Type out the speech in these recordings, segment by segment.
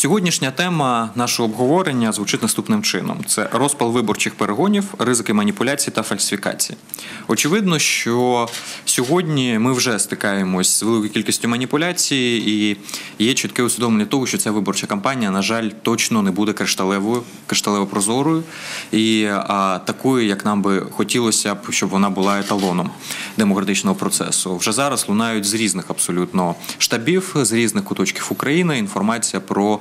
Сьогоднішня тема нашого обговорення звучить наступним чином: це розпал виборчих перегонів, ризики маніпуляцій та фальсифікації. Очевидно, що сьогодні ми вже стикаємось з великою кількістю маніпуляцій, і є чітке усвідомлення того, що ця виборча кампанія, на жаль, точно не буде кришталевою, кришталево прозорою і а, такою, як нам би хотілося б, щоб вона була еталоном демократичного процесу. Вже зараз лунають з різних абсолютно штабів, з різних куточків України інформація про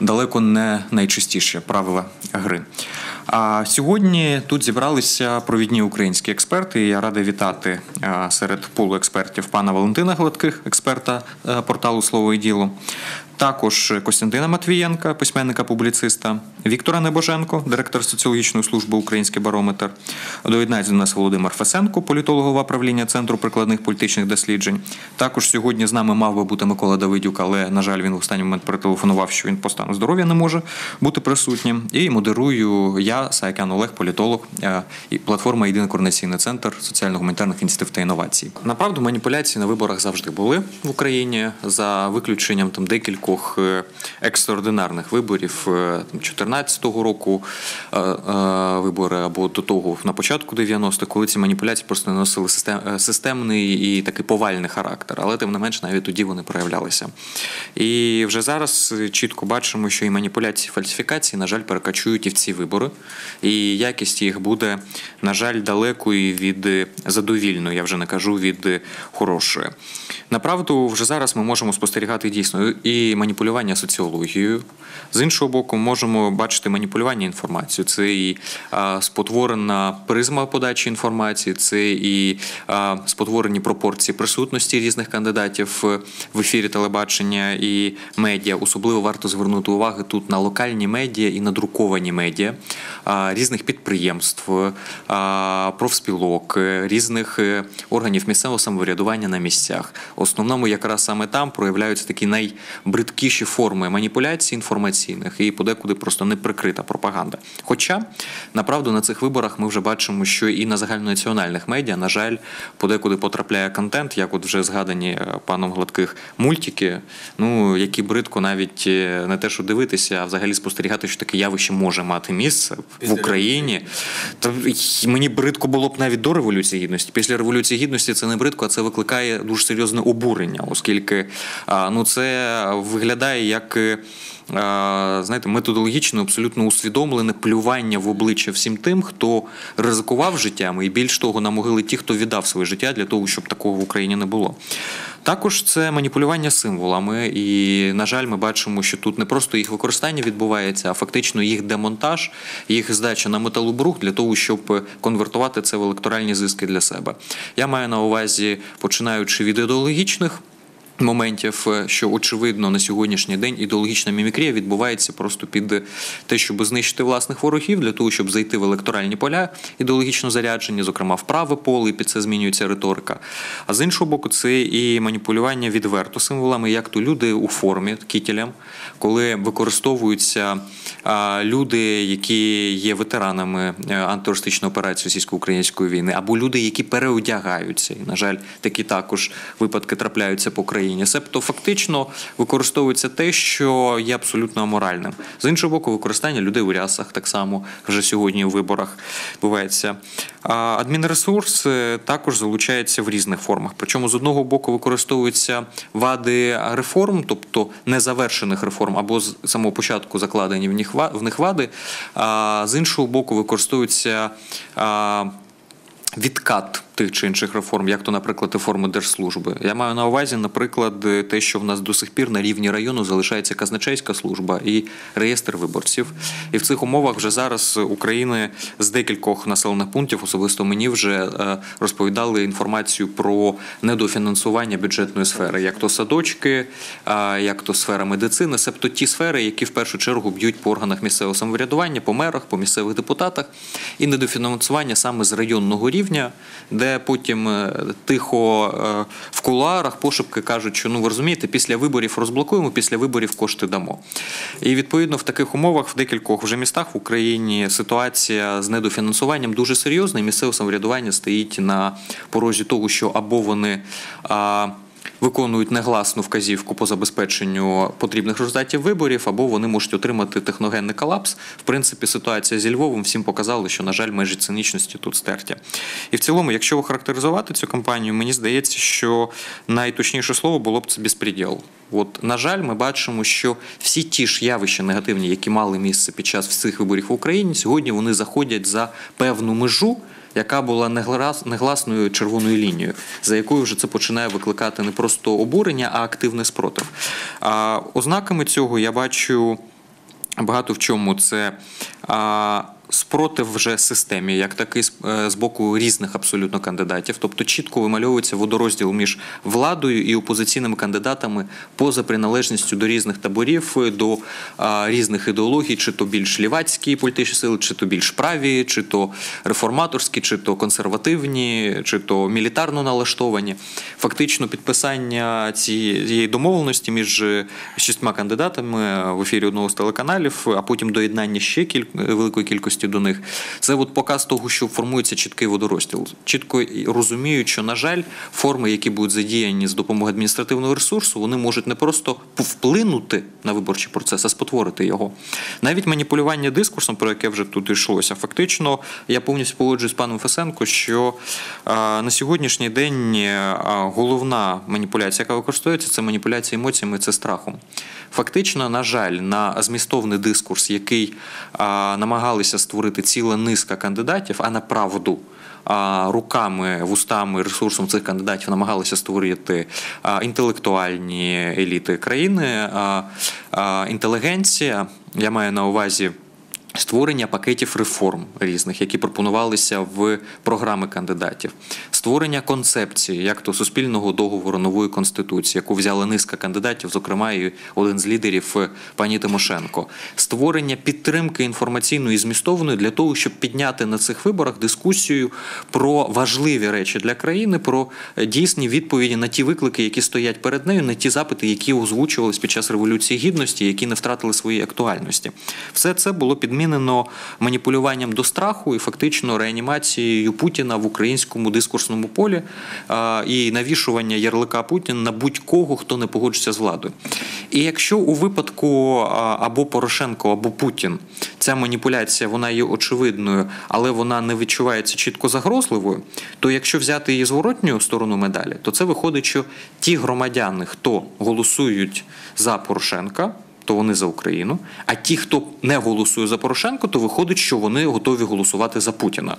далеко не найчистіші правила гри. А сьогодні тут зібралися провідні українські експерти. Я радий вітати серед полу експертів пана Валентина Гладких, експерта порталу Слово і діло. Також Костянтина Матвієнка, письменника публіциста, Віктора Небоженко, директор соціологічної служби Український барометр. Доєднається до нас Володимир Фесенко, політолог правління Центру прикладних політичних досліджень. Також сьогодні з нами мав би бути Микола Давидюк, але на жаль, він в останній момент перетелефонував, що він по стану здоров'я не може бути присутнім. І модерую я, Саякян Олег, політолог е, і платформа Єдиний координаційний центр соціально-гуманітарних ініціатив та інновацій. Направду маніпуляції на виборах завжди були в Україні за виключенням там декількох кількох е, екстраординарних виборів 2014 року е, е, вибори або до того на початку 90-х, коли ці маніпуляції просто не носили системний і такий повальний характер, але тим не менш навіть тоді вони проявлялися. І вже зараз чітко бачимо, що і маніпуляції, фальсифікації, на жаль, перекачують і в ці вибори, і якість їх буде, на жаль, далекою від задовільної, я вже не кажу від хорошої. Направду, вже зараз ми можемо спостерігати дійсно і маніпулювання соціологією. З іншого боку, можемо бачити маніпулювання інформацією. Це і спотворена призма подачі інформації, це і спотворені пропорції присутності різних кандидатів в ефірі телебачення і медіа. Особливо варто звернути увагу тут на локальні медіа і на друковані медіа різних підприємств, профспілок, різних е, органів місцевого самоврядування на місцях. Основному якраз саме там проявляються такі найбридкіші форми маніпуляцій інформаційних і подекуди просто неприкрита пропаганда. Хоча направду на цих виборах ми вже бачимо, що і на загальнонаціональних медіа, на жаль, подекуди потрапляє контент, як от вже згадані е, паном гладких мультики, ну які бридко навіть е, не те, що дивитися, а взагалі спостерігати, що таке явище може мати місце в Україні. То мені бридко було б навіть до революції гідності. Після революції гідності це не бридко, а це викликає дуже серйозне обурення, оскільки ну це виглядає як. Е, знаєте, методологічно абсолютно усвідомлене плювання в обличчя всім тим, хто ризикував життями, і більш того, на могили ті, хто віддав своє життя для того, щоб такого в Україні не було. Також це маніпулювання символами, і на жаль, ми бачимо, що тут не просто їх використання відбувається, а фактично їх демонтаж, їх здача на металобрух для того, щоб конвертувати це в електоральні зиски для себе. Я маю на увазі, починаючи від ідеологічних моментів, е, що очевидно на сьогоднішній день ідеологічна мімікрія відбувається просто під те, щоб знищити власних ворогів, для того, щоб зайти в електоральні поля ідеологічно заряджені, зокрема в праве поле, і під це змінюється риторика. А з іншого боку, це і маніпулювання відверто символами, як то люди у формі кітелям, коли використовуються люди, які є ветеранами е, антитерористичної операції російсько-української війни, або люди, які переодягаються. І, на жаль, такі також випадки трапляються по країні. Україні, себто фактично використовується те, що є абсолютно аморальним. З іншого боку, використання людей у рясах так само вже сьогодні у виборах відбувається. Адмінресурс також залучається в різних формах. Причому з одного боку використовуються вади реформ, тобто незавершених реформ, або з самого початку закладені в них вади, а з іншого боку, використовуються відкат тих чи інших реформ, як то, наприклад, реформи держслужби. Я маю на увазі, наприклад, те, що в нас до сих пір на рівні району залишається казначейська служба і реєстр виборців. І в цих умовах вже зараз України з декількох населених пунктів, особисто мені вже е, розповідали інформацію про недофінансування бюджетної сфери, як то садочки, як то сфера медицини, себто ті сфери, які в першу чергу б'ють по органах місцевого самоврядування, по мерах, по місцевих депутатах, і недофінансування саме з районного рівня, де де потім е, тихо е, в кулуарах пошепки кажуть, що ну ви розумієте, після виборів розблокуємо, після виборів кошти дамо. І відповідно в таких умовах в декількох вже містах в Україні ситуація з недофінансуванням дуже серйозна. і Місцеве самоврядування стоїть на порозі того, що або вони виконують негласну вказівку по забезпеченню потрібних результатів виборів, або вони можуть отримати техногенний колапс. В принципі, ситуація зі Львовом всім показала, що на жаль, межі цинічності тут стерті. І в цілому, якщо охарактеризувати цю кампанію, мені здається, що найточніше слово було б це безпреділ. От, на жаль, ми бачимо, що всі ті ж явища негативні, які мали місце під час всіх виборів в Україні, сьогодні вони заходять за певну межу. Яка була негласною червоною лінією, за якою вже це починає викликати не просто обурення, а активний спротив. А ознаками цього я бачу багато в чому це спротив вже системі, як такий е, з боку різних абсолютно кандидатів, тобто чітко вимальовується водорозділ між владою і опозиційними кандидатами поза приналежністю до різних таборів, до різних ідеологій, чи то більш лівацькі політичні сили, чи то більш праві, чи то реформаторські, чи то консервативні, чи то мілітарно налаштовані. Фактично, підписання цієї домовленості між шістьма кандидатами в ефірі одного з телеканалів, а потім доєднання ще кіль... великої кількості цінності до них. Це от показ того, що формується чіткий водорозділ. Чітко розуміють, що на жаль, форми, які будуть задіяні з допомогою адміністративного ресурсу, вони можуть не просто вплинути на виборчий процес, а спотворити його. Навіть маніпулювання дискурсом, про яке вже тут йшлося, фактично я повністю погоджуюсь з паном Фесенко, що на сьогоднішній день головна маніпуляція, яка використовується, це маніпуляція емоціями, це страхом. Фактично, на жаль, на змістовний дискурс, який намагалися створити ціла низка кандидатів, а на правду. Руками, вустами, ресурсом цих кандидатів намагалися створити інтелектуальні еліти країни, інтелігенція. Я маю на увазі. Створення пакетів реформ різних, які пропонувалися в програми кандидатів, створення концепції, як то суспільного договору нової конституції, яку взяла низка кандидатів, зокрема і один з лідерів е, пані Тимошенко, створення підтримки інформаційної і змістовної для того, щоб підняти на цих виборах дискусію про важливі речі для країни, про е, дійсні відповіді на ті виклики, які стоять перед нею, на ті запити, які озвучувалися під час революції гідності, які не втратили своєї актуальності. Все це було підмінено маніпулюванням до страху і фактично реанімацією Путіна в українському дискурсному полі і навішування ярлика Путіна на будь-кого, хто не погоджується з владою. І якщо у випадку або Порошенко, або Путін ця маніпуляція вона є очевидною, але вона не відчувається чітко загрозливою, то якщо взяти її зворотню сторону медалі, то це виходить, що ті громадяни, хто голосують за Порошенка. То вони за Україну, а ті, хто не голосує за Порошенко, то виходить, що вони готові голосувати за Путіна.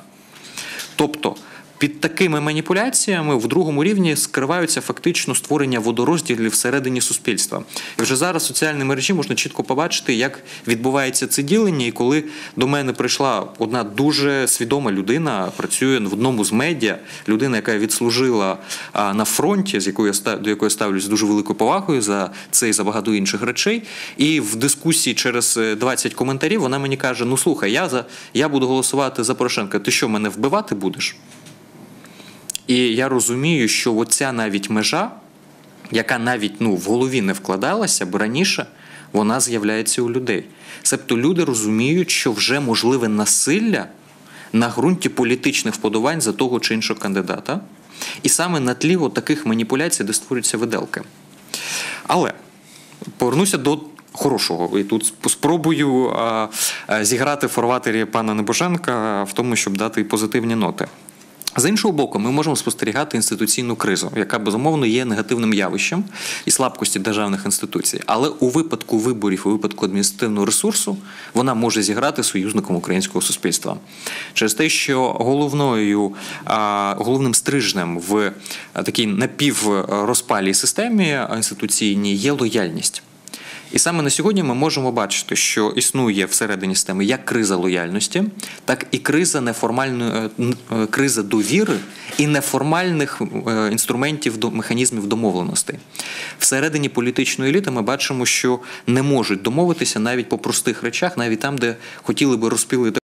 Тобто під такими маніпуляціями в другому рівні скриваються фактично створення водорозділів всередині суспільства. І вже зараз в соціальній мережі можна чітко побачити, як відбувається це ділення. І коли до мене прийшла одна дуже свідома людина, працює в одному з медіа, людина, яка відслужила на фронті, з якою я до якої ставлюсь дуже великою повагою за це і за багато інших речей. І в дискусії через 20 коментарів вона мені каже: Ну слухай, я за я буду голосувати за Порошенка. Ти що мене вбивати будеш? І я розумію, що оця навіть межа, яка навіть ну, в голові не вкладалася б раніше, вона з'являється у людей. Себто люди розуміють, що вже можливе насилля на ґрунті політичних вподобань за того чи іншого кандидата. І саме на тлі таких маніпуляцій, де створюються виделки. Але повернуся до хорошого. І тут спробую а, а, зіграти в форватері пана Небоженка в тому, щоб дати позитивні ноти. З іншого боку, ми можемо спостерігати інституційну кризу, яка безумовно є негативним явищем і слабкості державних інституцій. Але у випадку виборів, у випадку адміністративного ресурсу, вона може зіграти союзником українського суспільства через те, що головною головним стрижнем в такій напіврозпалій системі інституційній є лояльність. І саме на сьогодні ми можемо бачити, що існує всередині системи як криза лояльності, так і криза неформальної е, е, криза довіри і неформальних е, інструментів механізмів домовленостей. Всередині політичної еліти ми бачимо, що не можуть домовитися навіть по простих речах, навіть там, де хотіли би розпілити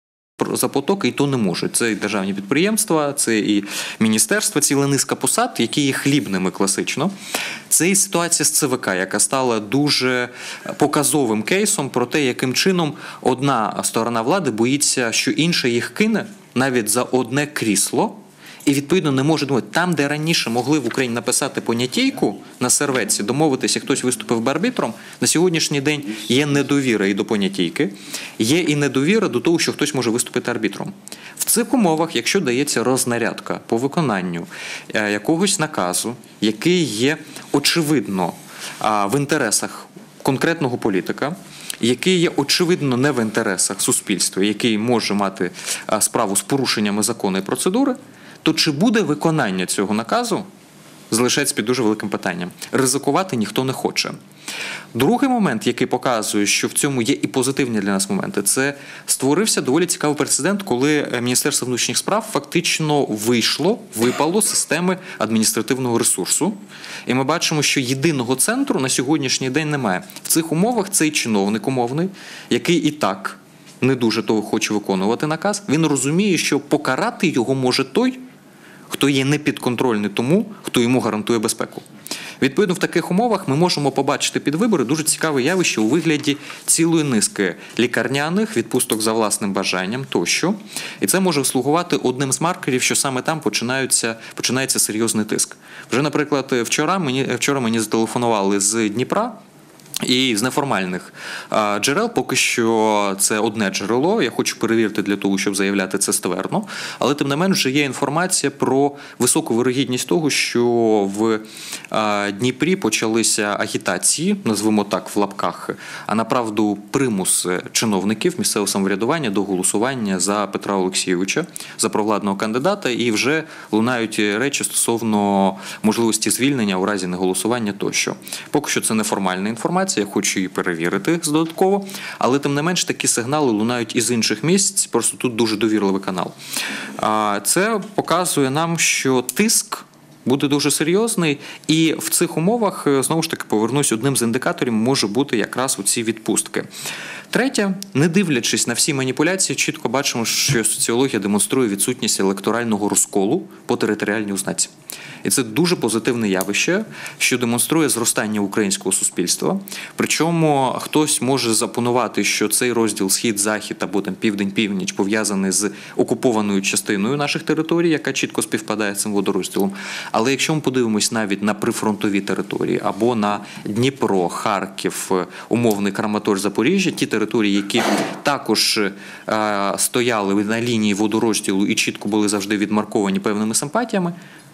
за потоки, і то не можуть. Це і державні підприємства, це і міністерства, ціла низка посад, які є хлібними класично. Це і ситуація з ЦВК, яка стала дуже показовим кейсом про те, яким чином одна сторона влади боїться, що інша їх кине навіть за одне крісло. І відповідно не може думати, там, де раніше могли в Україні написати понятійку на серветці, домовитися, хтось виступив би арбітром, на сьогоднішній день є недовіра і до понятійки, є і недовіра до того, що хтось може виступити арбітром. В цих умовах, якщо дається рознарядка по виконанню е, якогось наказу, який є очевидно в інтересах конкретного політика, який є очевидно не в інтересах суспільства, який може мати справу з порушеннями закону і процедури, то чи буде виконання цього наказу? Залишається під дуже великим питанням. Ризикувати ніхто не хоче. Другий момент, який показує, що в цьому є і позитивні для нас моменти, це створився доволі цікавий прецедент, коли е, Міністерство внутрішніх справ фактично вийшло, випало системи адміністративного ресурсу. І ми бачимо, що єдиного центру на сьогоднішній день немає. В цих умовах цей чиновник умовний, який і так не дуже того хоче виконувати наказ, він розуміє, що покарати його може той хто є непідконтрольний тому, хто йому гарантує безпеку. Відповідно, в таких умовах ми можемо побачити під вибори дуже цікаве явище у вигляді цілої низки лікарняних відпусток за власним бажанням тощо. І це може слугувати одним з маркерів, що саме там починається починається серйозний тиск. Вже, наприклад, вчора мені вчора мені зателефонували з Дніпра. І з неформальних джерел поки що це одне джерело. Я хочу перевірити для того, щоб заявляти це ствердно. Але тим не менш вже є інформація про високу вирогідність того, що в Дніпрі почалися агітації, назвемо так в лапках, а направду примус чиновників місцевого самоврядування до голосування за Петра Олексійовича за провладного кандидата, і вже лунають речі стосовно можливості звільнення у разі неголосування тощо. Поки що це неформальна інформація інформація, хочу її перевірити додатково, але тим не менш такі сигнали лунають із інших місць. Просто тут дуже довірливий канал. Це показує нам, що тиск. Буде дуже серйозний, і в цих умовах е, знову ж таки повернусь одним з індикаторів, може бути якраз у ці відпустки. Третє, не дивлячись на всі маніпуляції, чітко бачимо, що соціологія демонструє відсутність електорального розколу по територіальній ознаці. І це дуже позитивне явище, що демонструє зростання українського суспільства. Причому хтось може запонувати, що цей розділ схід-захід або там південь-північ пов'язаний з окупованою частиною наших територій, яка чітко співпадає з цим водорозділом. Але якщо ми подивимось навіть на прифронтові території або на Дніпро, Харків, умовний Краматорськ, Запоріжжя, ті території, які також е, стояли на лінії водорозділу і чітко були завжди відмарковані певними симпатіями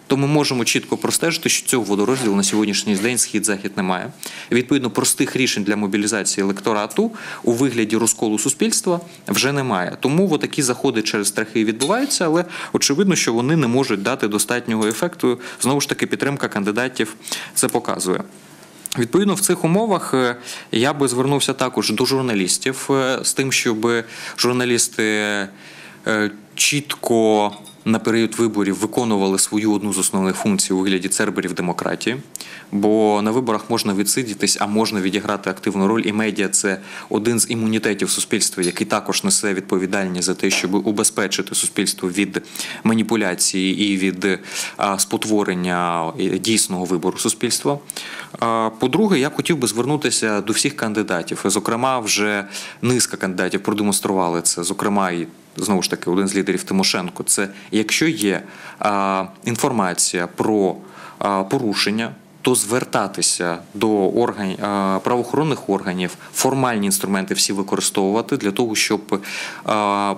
то ми можемо чітко простежити, що цього водорозділу на сьогоднішній день схід-захід немає. Відповідно, простих рішень для мобілізації електорату у вигляді розколу суспільства вже немає. Тому такі заходи через страхи відбуваються, але очевидно, що вони не можуть дати достатнього ефекту. Знову ж таки, підтримка кандидатів це показує. Відповідно, в цих умовах е, я би звернувся також до журналістів е, з тим, щоб журналісти е, чітко на період виборів виконували свою одну з основних функцій у вигляді церберів демократії, бо на виборах можна відсидітись, а можна відіграти активну роль. І медіа це один з імунітетів суспільства, який також несе відповідальність за те, щоб убезпечити суспільство від маніпуляції і від спотворення дійсного вибору суспільства. По-друге, я б хотів би звернутися до всіх кандидатів. Зокрема, вже низка кандидатів продемонстрували це, зокрема і знову ж таки один з лідерів Тимошенко. Це якщо є інформація про порушення то звертатися до органів правоохоронних органів, формальні інструменти всі використовувати для того, щоб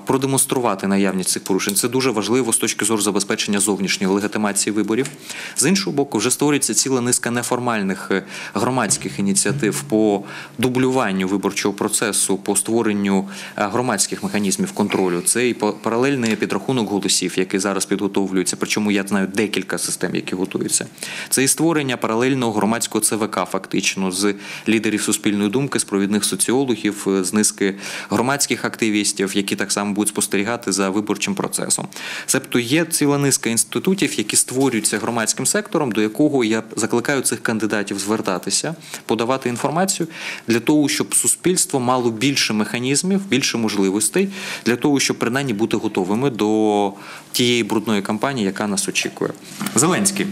продемонструвати наявність цих порушень. Це дуже важливо з точки зору забезпечення зовнішньої легітимації виборів. З іншого боку, вже створюється ціла низка неформальних е, громадських ініціатив по дублюванню виборчого процесу, по створенню е, громадських механізмів контролю. Це і паралельний підрахунок голосів, який зараз підготовлюється. Причому я знаю декілька систем, які готуються. Це і створення паралельного громадського ЦВК, фактично з лідерів суспільної думки, з провідних соціологів, з низки громадських активістів, які так само будуть спостерігати за виборчим процесом. Себто є ціла низка інститутів, які створюються громадським сектором, до якого я закликаю цих кандидатів звертатися, подавати інформацію для того, щоб суспільство мало більше механізмів, більше можливостей для того, щоб принаймні бути готовими до тієї брудної кампанії, яка нас очікує. Зеленський.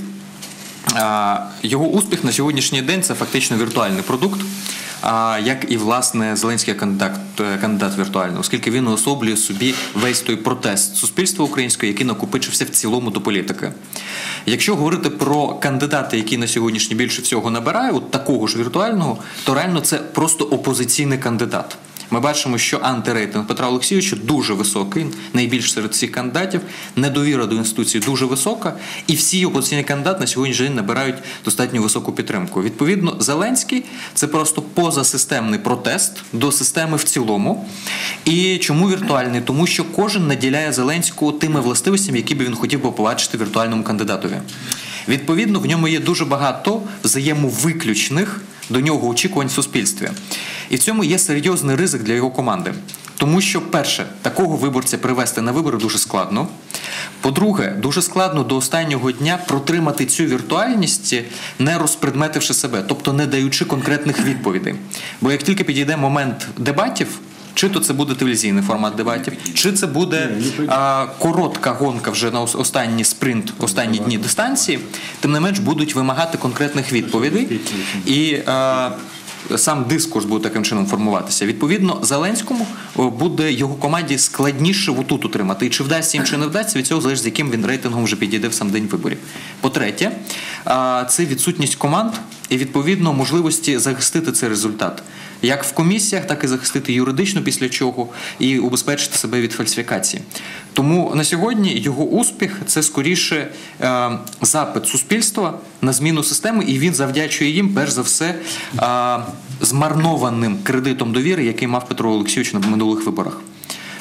Його успіх на сьогоднішній день це фактично віртуальний продукт. як і власне Зеленський кандидат, е, кандидат віртуальний, оскільки він уособлює собі весь той протест суспільства українського, який накопичився в цілому до політики. Якщо говорити про кандидата, який на сьогоднішній більше всього набирає, от такого ж віртуального, то реально це просто опозиційний кандидат. Ми бачимо, що антирейтинг Петра Олексійовича дуже високий, найбільш серед всіх кандидатів. Недовіра до інституції дуже висока, і всі опозиційні кандидати на сьогоднішній день набирають достатньо високу підтримку. Відповідно, Зеленський це просто позасистемний протест до системи в цілому. І чому віртуальний? Тому що кожен наділяє Зеленського тими властивостями, які би він хотів би побачити віртуальному кандидатові. Відповідно, в ньому є дуже багато взаємовиключних до нього очікувань в суспільстві. І в цьому є серйозний ризик для його команди. Тому що, перше, такого виборця привести на вибори дуже складно. По-друге, дуже складно до останнього дня протримати цю віртуальність, не розпредметивши себе, тобто не даючи конкретних відповідей. Бо як тільки підійде момент дебатів, чи то це буде телевізійний формат дебатів, чи це буде а, коротка гонка вже на останній спринт, останні дні дистанції, тим не менш будуть вимагати конкретних відповідей і. А, Сам дискурс буде таким чином формуватися. Відповідно, Зеленському буде його команді складніше отут утримати. І чи вдасться їм, чи не вдасться, від цього залежить, з яким він рейтингом вже підійде в сам день виборів. По-третє, це відсутність команд і відповідно можливості захистити цей результат як в комісіях, так і захистити юридично після чого і убезпечити себе від фальсифікації. Тому на сьогодні його успіх це скоріше е, запит суспільства на зміну системи, і він завдячує їм перш за все е, змарнованим кредитом довіри, який мав Петро Олексійович на минулих виборах.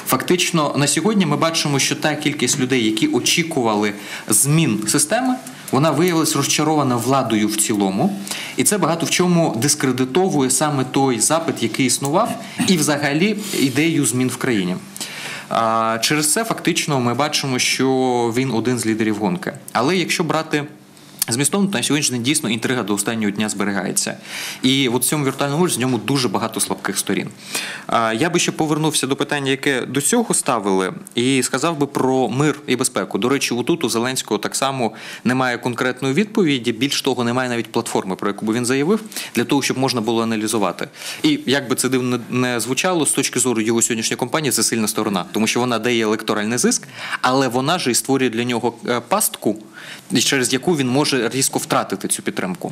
Фактично на сьогодні ми бачимо, що та кількість людей, які очікували змін системи, вона виявилась розчарована владою в цілому, і це багато в чому дискредитовує саме той запит, який існував, і взагалі ідею змін в країні. Через це фактично ми бачимо, що він один з лідерів гонки. Але якщо брати Змістовно на сьогоднішній день дійсно інтрига до останнього дня зберігається. І в цьому віртуальному з ньому дуже багато слабких сторін. Я би ще повернувся до питання, яке до цього ставили, і сказав би про мир і безпеку. До речі, отут у Зеленського так само немає конкретної відповіді. Більш того, немає навіть платформи, про яку би він заявив, для того, щоб можна було аналізувати. І як би це дивно не звучало, з точки зору його сьогоднішньої компанії, це сильна сторона, тому що вона дає електоральний зиск, але вона ж і створює для нього е, пастку, через яку він може різко втратити цю підтримку.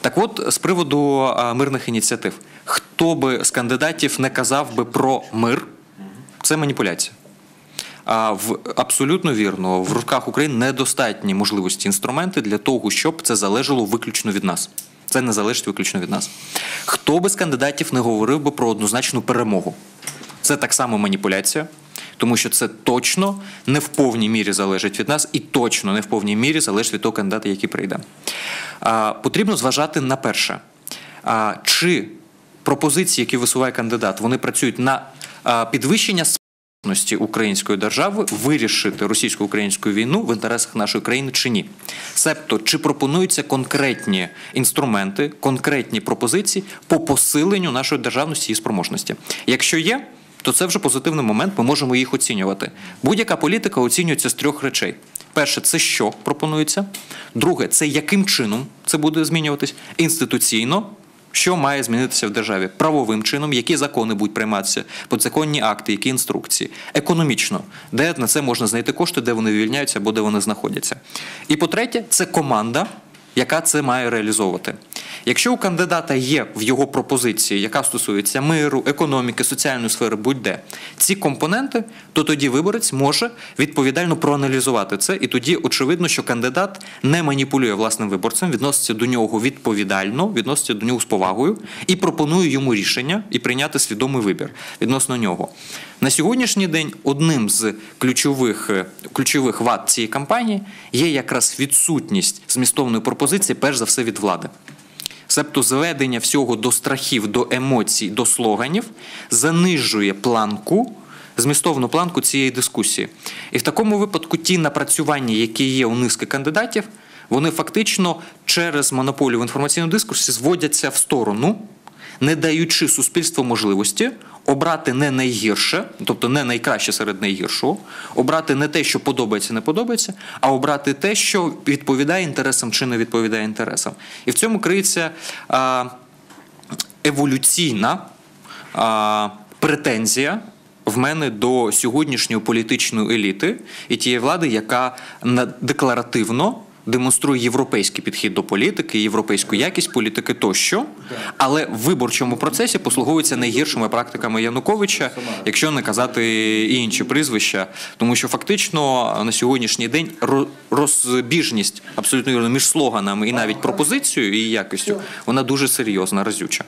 Так от, з приводу мирних ініціатив, хто би з кандидатів не казав би про мир, це маніпуляція. А в абсолютно вірно, в руках України недостатні можливості інструменти для того, щоб це залежало виключно від нас. Це не залежить виключно від нас. Хто би з кандидатів не говорив би про однозначну перемогу? Це так само маніпуляція тому що це точно не в повній мірі залежить від нас, і точно не в повній мірі залежить від того кандидата, який прийде. Потрібно зважати на перше, чи пропозиції, які висуває кандидат, вони працюють на підвищення Української держави вирішити російсько-українську війну в інтересах нашої країни чи ні, себто чи пропонуються конкретні інструменти, конкретні пропозиції по посиленню нашої державності і спроможності. Якщо є, то це вже позитивний момент, ми можемо їх оцінювати. Будь-яка політика оцінюється з трьох речей: перше, це що пропонується, друге, це яким чином це буде змінюватись інституційно. Що має змінитися в державі правовим чином, які закони будуть прийматися, подзаконні акти, які інструкції, економічно, де на це можна знайти кошти, де вони вивільняються або де вони знаходяться. І по-третє, це команда, яка це має реалізовувати. Якщо у кандидата є в його пропозиції, яка стосується миру, економіки, соціальної сфери, будь-де ці компоненти, то тоді виборець може відповідально проаналізувати це, і тоді очевидно, що кандидат не маніпулює власним виборцем, відноситься до нього відповідально, відноситься до нього з повагою і пропонує йому рішення і прийняти свідомий вибір відносно нього. На сьогоднішній день одним з ключових ключових вад цієї кампанії є якраз відсутність змістовної пропозиції, перш за все від влади. Себто зведення всього до страхів, до емоцій, до слоганів занижує планку, змістовну планку цієї дискусії. І в такому випадку ті напрацювання, які є у низки кандидатів, вони фактично через монополію в інформаційному дискурсі зводяться в сторону, не даючи суспільству можливості обрати не найгірше, тобто не найкраще серед найгіршого, обрати не те, що подобається, не подобається, а обрати те, що відповідає інтересам чи не відповідає інтересам. І в цьому криється. Еволюційна претензія в мене до сьогоднішньої політичної еліти і тієї влади, яка декларативно демонструє європейський підхід до політики, європейську якість політики тощо, але в виборчому процесі послуговується найгіршими практиками Януковича, якщо не казати інші прізвища, тому що фактично на сьогоднішній день ро- розбіжність абсолютно вірно, між слоганами і навіть пропозицією і якістю вона дуже серйозна, разюча.